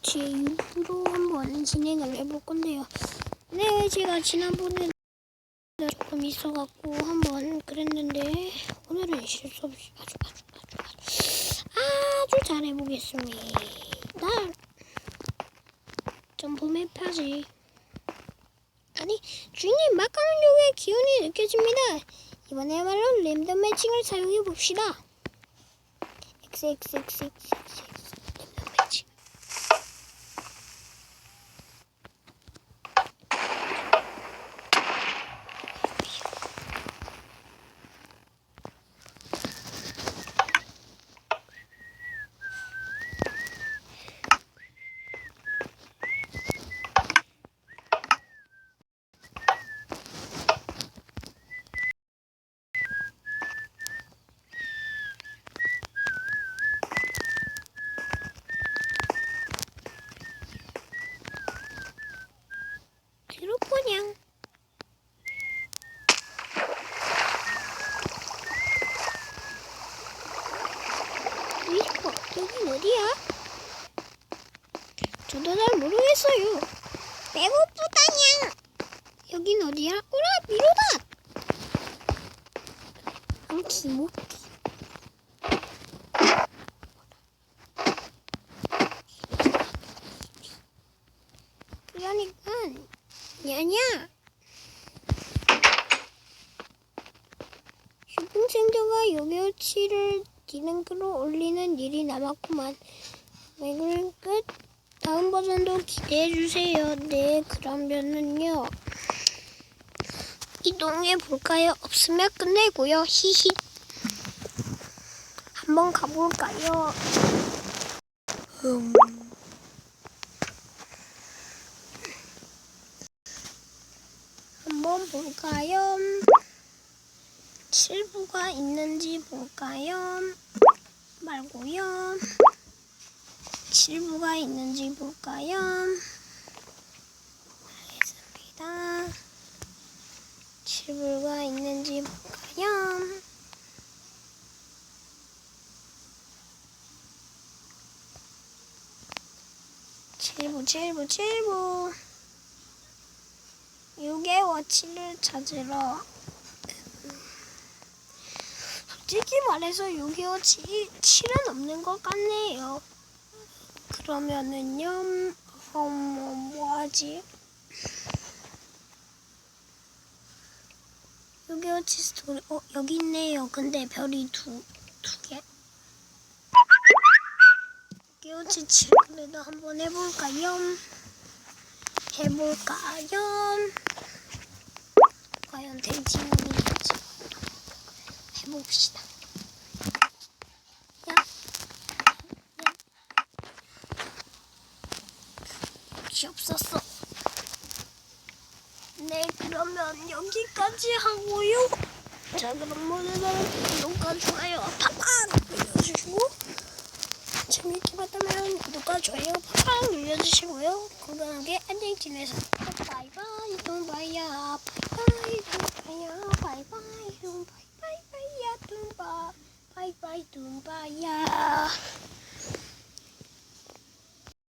스포츠의 일부로 한번 진행을 해볼 건데요. 네, 제가 지난번에 조금 있어갖고 한번 그랬는데 오늘은 실수 없이 아주 아주 아주 아주 아주 잘해보겠습니다. 점프 맵 하지. 아니, 주인님 마카롱 기운이 느껴집니다. 이번에야말로 랜덤 매칭을 사용해 봅시다. XXXXX 랜덤 매칭. 뒤로 그냥. 위스퍼, 여긴 어디야? 저도 잘 모르겠어요. 배고프다냥. 여긴 어디야? 오라, 미로다. 안키 모키. 그러니까 야냐. 슈핑생저가 요괴치를 기능으로 올리는 일이 남았구만. 맥을 끝. 다음 버전도 기대해주세요. 네, 그러면은요. 이동해 볼까요? 없으면 끝내고요. 히히. 한번 가볼까요? 음. 한번 볼까요? 7부가 있는지 볼까요? 말고요. 7부가 있는지 볼까요? 알겠습니다. 7부가 있는지 볼까요? 칠부 칠부 칠부 6의 워치를 찾으러 솔직히 말해서 6의 워치 7은 없는 것 같네요 그러면은요 어, 뭐, 뭐 하지 6의 워치 스토리 어 여기 있네요 근데 별이 두 두 개 6의 워치 7 그래도 한번 해볼까요? 해볼까요? 과연 될지는 모르겠지. 해봅시다. 야, 야. 없었어. 네, 그러면 여기까지 하고요. 자, 그럼 모두들 구독과 좋아요 팍팍 눌러주시고 재밌게 봤다면 구독과 좋아요 팍팍 눌러주시고요. 건강하게 안녕히 지내세요. 바이바이 바이바이 둥바야 바이바이 둥바이 바이바이야 둥바 바이바 이 둥바야